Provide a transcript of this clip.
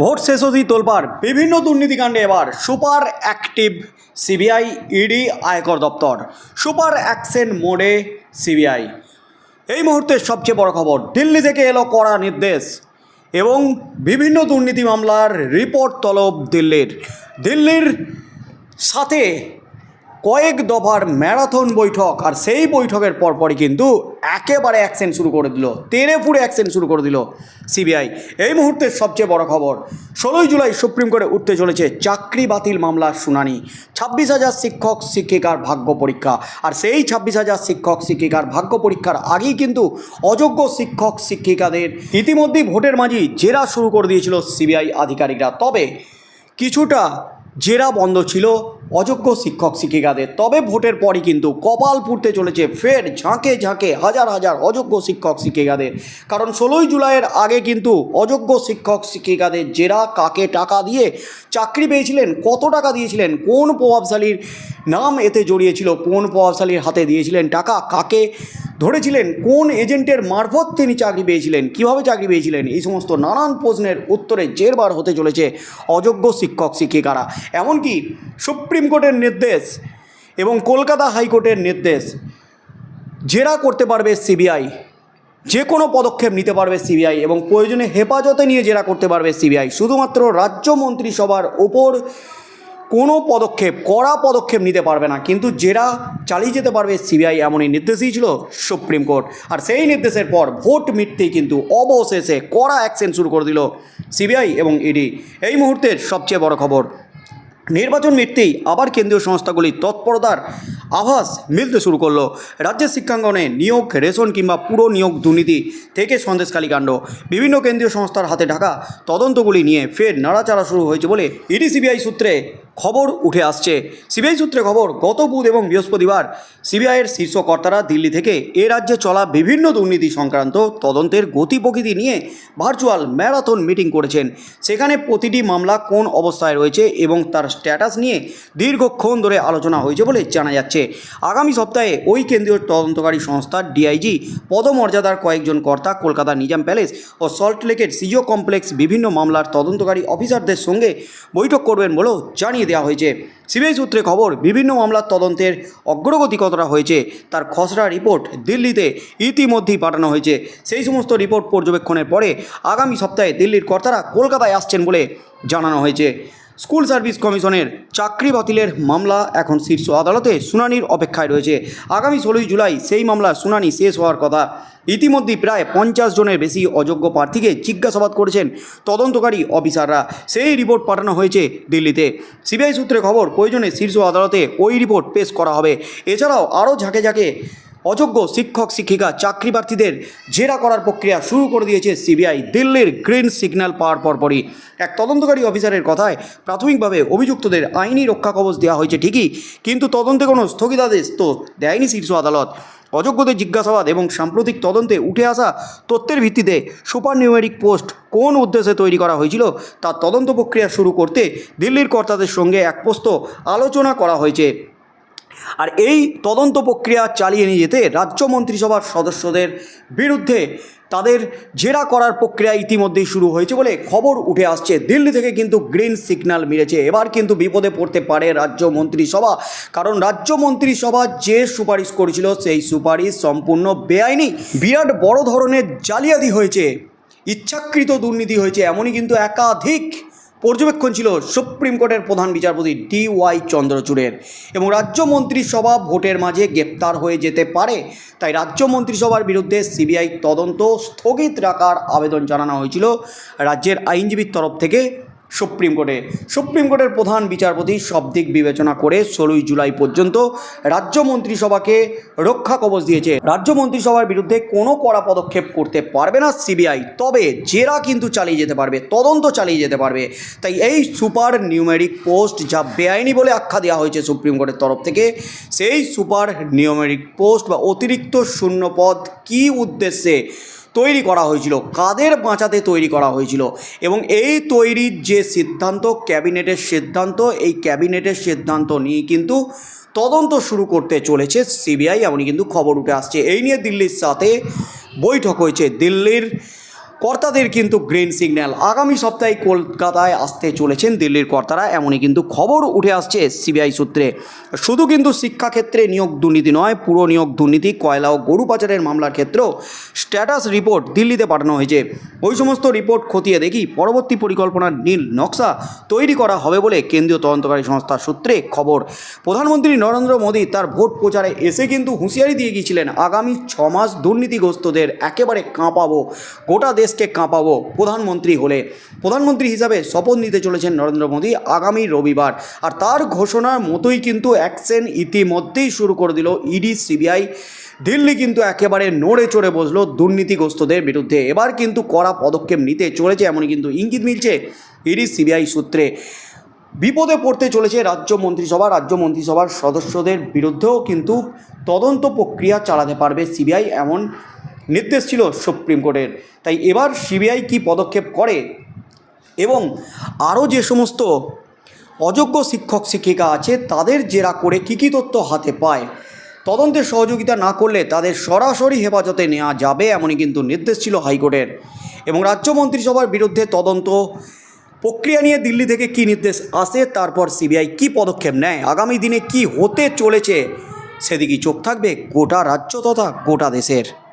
Vote শেষ হতেই তোলপাড়। বিভিন্ন দুর্নীতিকাণ্ডে এবার সুপার অ্যাক্টিভ সিবিআই ইডি আয়কর দপ্তর। সুপার অ্যাকশন মোডে সিবিআই। এই মুহূর্তে সবচেয়ে বড় খবর, দিল্লি থেকে এলো কড়া নির্দেশ এবং বিভিন্ন দুর্নীতি মামলার রিপোর্ট তলব দিল্লির। দিল্লির সাথে কয়েক দফার ম্যারাথন বৈঠক, আর সেই বৈঠকের পরপরই কিন্তু একেবারে অ্যাকশন শুরু করে দিল তেরে ফুড়ে অ্যাকশন শুরু করে দিল সিবিআই এই মুহূর্তের সবচেয়ে বড় খবর, ষোলোই জুলাই সুপ্রিম কোর্টে উঠতে চলেছে চাকরি বাতিল মামলার শুনানি, ছাব্বিশ হাজার শিক্ষক, শিক্ষিকার ভাগ্য পরীক্ষা। আর সেই ছাব্বিশ হাজার শিক্ষক, শিক্ষিকার ভাগ্য পরীক্ষার আগেই কিন্তু অযোগ্য শিক্ষক, শিক্ষিকাদের ইতিমধ্যেই ভোটের মাঝি জেরা শুরু করে দিয়েছিল সিবিআই আধিকারিকরা। তবে কিছুটা জেরা বন্ধ ছিল অযোগ্য শিক্ষক শিক্ষিকাদের। তবে ভোটের পরই কিন্তু কপাল পুড়তে চলেছে ফের ঝাঁকে ঝাঁকে হাজার হাজার অযোগ্য শিক্ষক শিক্ষিকাদের। কারণ ষোলোই জুলাইয়ের আগে কিন্তু অযোগ্য শিক্ষক শিক্ষিকাদের জেরা কাকে টাকা দিয়ে চাকরি পেয়েছিলেন, কত টাকা দিয়েছিলেন, কোন প্রভাবশালীর নাম এতে জড়িয়েছিল কোন প্রভাবশালীর হাতে দিয়েছিলেন টাকা, কাকে ধরেছিলেন কোন এজেন্টের মারফত তিনি চাকরি পেয়েছিলেন, কীভাবে চাকরি পেয়েছিলেন, এই সমস্ত নানান প্রশ্নের উত্তরে জেরবার হতে চলেছে অযোগ্য শিক্ষক, শিক্ষিকারা। এমনকি সুপ্রিম কোর্টের নির্দেশ এবং কলকাতা হাইকোর্টের নির্দেশ জেরা করতে পারবে সিবিআই, যে কোনো পদক্ষেপ নিতে পারবে সিবিআই এবং প্রয়োজনে হেফাজতে নিয়ে জেরা করতে পারবে সিবিআই। শুধুমাত্র রাজ্য মন্ত্রিসভার ওপর কোনো পদক্ষেপ, কড়া পদক্ষেপ নিতে পারবে না। কিন্তু জেরা চালিয়ে যেতে পারবে সিবিআই এমনই নির্দেশই ছিল সুপ্রিম কোর্ট। আর সেই নির্দেশের পর ভোট মিটতেই কিন্তু অবশেষে কড়া অ্যাকশন শুরু করে দিল সিবিআই এবং ইডি এই মুহূর্তের সবচেয়ে বড় খবর, নির্বাচন মিটতেই আবার কেন্দ্রীয় সংস্থাগুলির তৎপরতার আভাস মিলতে শুরু করল। রাজ্যের শিক্ষাঙ্গনে নিয়োগ, রেশন কিংবা পুরো নিয়োগ দুর্নীতি থেকে সন্দেশকালী কাণ্ড। বিভিন্ন কেন্দ্রীয় সংস্থার হাতে ঢাকা তদন্তগুলি নিয়ে ফের নাড়াচাড়া শুরু হয়েছে বলে ইডি সিবিআই সূত্রে খবর উঠে আসছে। সিবিআই সূত্রে খবর, গত বুধ এবং বৃহস্পতিবার সিবিআইয়ের শীর্ষ কর্তারা দিল্লি থেকে এ রাজ্যে চলা বিভিন্ন দুর্নীতি সংক্রান্ত তদন্তের গতি প্রকৃতি নিয়ে ভার্চুয়াল ম্যারাথন মিটিং করেছেন। সেখানে প্রতিটি মামলা কোন অবস্থায় রয়েছে এবং তার স্ট্যাটাস নিয়ে দীর্ঘক্ষণ ধরে আলোচনা হয়েছে বলে জানা যাচ্ছে। আগামী সপ্তাহে ওই কেন্দ্রীয় তদন্তকারী সংস্থার ডিআইজি পদমর্যাদার কয়েকজন কর্তা কলকাতা নিজাম প্যালেস ও সল্টলেকের সিজিও কমপ্লেক্স বিভিন্ন মামলার তদন্তকারী অফিসারদের সঙ্গে বৈঠক করবেন বলেও জানিয়ে দেওয়া হয়েছে। সিবিআই সূত্রে খবর, বিভিন্ন মামলার তদন্তের অগ্রগতি কতটা হয়েছে তার খসড়া রিপোর্ট দিল্লিতে ইতিমধ্যেই পাঠানো হয়েছে। সেই সমস্ত রিপোর্ট পর্যবেক্ষণের পরে আগামী সপ্তাহে দিল্লির কর্তারা কলকাতায় আসছেন বলে জানানো হয়েছে। স্কুল সার্ভিস কমিশনের চাকরি বাতিলের মামলা এখন শীর্ষ আদালতে শুনানির অপেক্ষায় রয়েছে। আগামী ষোলোই জুলাই সেই মামলার শুনানি শেষ হওয়ার কথা। ইতিমধ্যেই প্রায় পঞ্চাশ জনের বেশি অযোগ্য প্রার্থীকে জিজ্ঞাসাবাদ করেছেন তদন্তকারী অফিসাররা। সেই রিপোর্ট পাঠানো হয়েছে দিল্লিতে। সিবিআই সূত্রে খবর, প্রয়োজনে শীর্ষ আদালতে ওই রিপোর্ট পেশ করা হবে। এছাড়াও আরও ঝাঁকে ঝাঁকে অযোগ্য শিক্ষক, শিক্ষিকা চাকরি প্রার্থীদের জেরা করার প্রক্রিয়া শুরু করে দিয়েছে সিবিআই। দিল্লির গ্রিন সিগন্যাল পাওয়ার পরপরই এক তদন্তকারী অফিসারের কথায় প্রাথমিকভাবে অভিযুক্তদের আইনি রক্ষা কবচ দেওয়া হয়েছে ঠিকই, কিন্তু তদন্তে কোনো স্থগিতাদেশ তো দেয়নি শীর্ষ আদালত। অযোগ্যদের জিজ্ঞাসাবাদ এবং সাম্প্রতিক তদন্তে উঠে আসা তথ্যের ভিত্তিতে সুপার নিউমেরিক পোস্ট কোন উদ্দেশ্যে তৈরি করা হয়েছিল তার তদন্ত প্রক্রিয়া শুরু করতে দিল্লির কর্তাদের সঙ্গে এক পোস্ত আলোচনা করা হয়েছে। আর এই তদন্ত প্রক্রিয়া চালিয়ে নিয়ে যেতে রাজ্য মন্ত্রিসভার সদস্যদের বিরুদ্ধে তাদের জেরা করার প্রক্রিয়া ইতিমধ্যেই শুরু হয়েছে বলে খবর উঠে আসছে। দিল্লি থেকে কিন্তু গ্রিন সিগন্যাল মিলেছে। এবার কিন্তু বিপদে পড়তে পারে রাজ্য মন্ত্রিসভা। কারণ রাজ্য মন্ত্রিসভা যে সুপারিশ করেছিল, সেই সুপারিশ সম্পূর্ণ বেআইনি। বিরাট বড় ধরনের জালিয়াতি হয়েছে। ইচ্ছাকৃত দুর্নীতি হয়েছে। এমনই কিন্তু একাধিক পর্যবেক্ষণ ছিল সুপ্রিম কোর্টের প্রধান বিচারপতি ডি ওয়াই চন্দ্রচূড়ের। এবং রাজ্য মন্ত্রিসভা ভোটের মাঝে গ্রেপ্তার হয়ে যেতে পারে। তাই রাজ্য মন্ত্রিসভার বিরুদ্ধে সিবিআই তদন্ত স্থগিত রাখার আবেদন জানানো হয়েছিল। রাজ্যের আইনজীবীর তরফ থেকে সুপ্রিম কোর্টে। সুপ্রিম কোর্টের প্রধান বিচারপতি সব দিক বিবেচনা করে ষোলোই জুলাই পর্যন্ত রাজ্য মন্ত্রিসভাকে রক্ষা কবচ দিয়েছে। রাজ্য মন্ত্রিসভার বিরুদ্ধে কোনো কড়া পদক্ষেপ করতে পারবে না সিবিআই। তবে জেরা কিন্তু চালিয়ে যেতে পারবে, তদন্ত চালিয়ে যেতে পারবে। তাই এই সুপার নিউমেরিক পোস্ট যা বেআইনি বলে আখ্যা দেওয়া হয়েছে সুপ্রিম কোর্টের তরফ থেকে, সেই সুপার নিউমেরিক পোস্ট বা অতিরিক্ত শূন্য পদ কী উদ্দেশ্যে তৈরি করা হয়েছিল, কাদের বাঁচাতে তৈরি করা হয়েছিল এবং এই তৈরির যে সিদ্ধান্ত, ক্যাবিনেটের সিদ্ধান্ত, এই ক্যাবিনেটের সিদ্ধান্ত নিয়ে কিন্তু তদন্ত শুরু করতে চলেছে সিবিআই, এমনই কিন্তু খবর উঠে আসছে। এই নিয়ে দিল্লির সাথে বৈঠক হয়েছে। দিল্লির কর্তাদের কিন্তু গ্রিন সিগন্যাল। আগামী সপ্তাহে কলকাতায় আসতে চলেছেন দিল্লির কর্তারা, এমনই কিন্তু খবর উঠে আসছে সিবিআই সূত্রে। শুধু কিন্তু শিক্ষাক্ষেত্রে নিয়োগ দুর্নীতি নয়, পুরো নিয়োগ দুর্নীতি, কয়লা ও গরু পাচারের মামলার ক্ষেত্রেও স্ট্যাটাস রিপোর্ট দিল্লিতে পাঠানো হয়েছে। ওই সমস্ত রিপোর্ট খতিয়ে দেখি পরবর্তী পরিকল্পনার নীল নকশা তৈরি করা হবে বলে কেন্দ্রীয় তদন্তকারী সংস্থার সূত্রে খবর। প্রধানমন্ত্রী নরেন্দ্র মোদী তার ভোট প্রচারে এসে কিন্তু হুঁশিয়ারি দিয়ে গিয়েছিলেন, আগামী ছ মাস দুর্নীতিগ্রস্তদের একেবারে কাঁপাবো, গোটা দেশকে কাঁপাবো প্রধানমন্ত্রী হলে। প্রধানমন্ত্রী হিসাবে শপথ নিতে চলেছেন নরেন্দ্র মোদী আগামী রবিবার। আর তার ঘোষণার মতোই কিন্তু অ্যাকশন ইতিমধ্যেই শুরু করে দিল ইডি, সিবিআই। দিল্লি কিন্তু একেবারে নড়ে চড়ে বসল দুর্নীতিগ্রস্তদের বিরুদ্ধে। এবার কিন্তু কড়া পদক্ষেপ নিতে চলেছে এমনই কিন্তু ইঙ্গিত মিলছে ইডি, সিবিআই সূত্রে। বিপদে পড়তে চলেছে রাজ্য মন্ত্রিসভা। রাজ্য মন্ত্রিসভার সদস্যদের বিরুদ্ধেও কিন্তু তদন্ত প্রক্রিয়া চালাতে পারবে সিবিআই, এমন নির্দেশ ছিল সুপ্রিম কোর্টের। তাই এবার সিবিআই কি পদক্ষেপ করে? এবং আরও যে সমস্ত অযোগ্য শিক্ষক, শিক্ষিকা আছে, তাদের জেরা করে কী কী তথ্য হাতে পায়? তদন্তে সহযোগিতা না করলে তাদের সরাসরি হেফাজতে নেওয়া যাবে এমনই কিন্তু নির্দেশ ছিল হাইকোর্টের। এবং রাজ্য মন্ত্রিসভার বিরুদ্ধে তদন্ত প্রক্রিয়া নিয়ে দিল্লি থেকে কী নির্দেশ আসে, তারপর সিবিআই কী পদক্ষেপ নেয়, আগামী দিনে কি হতে চলেছে, সেদিকেই চোখ থাকবে গোটা রাজ্য তথা গোটা দেশের।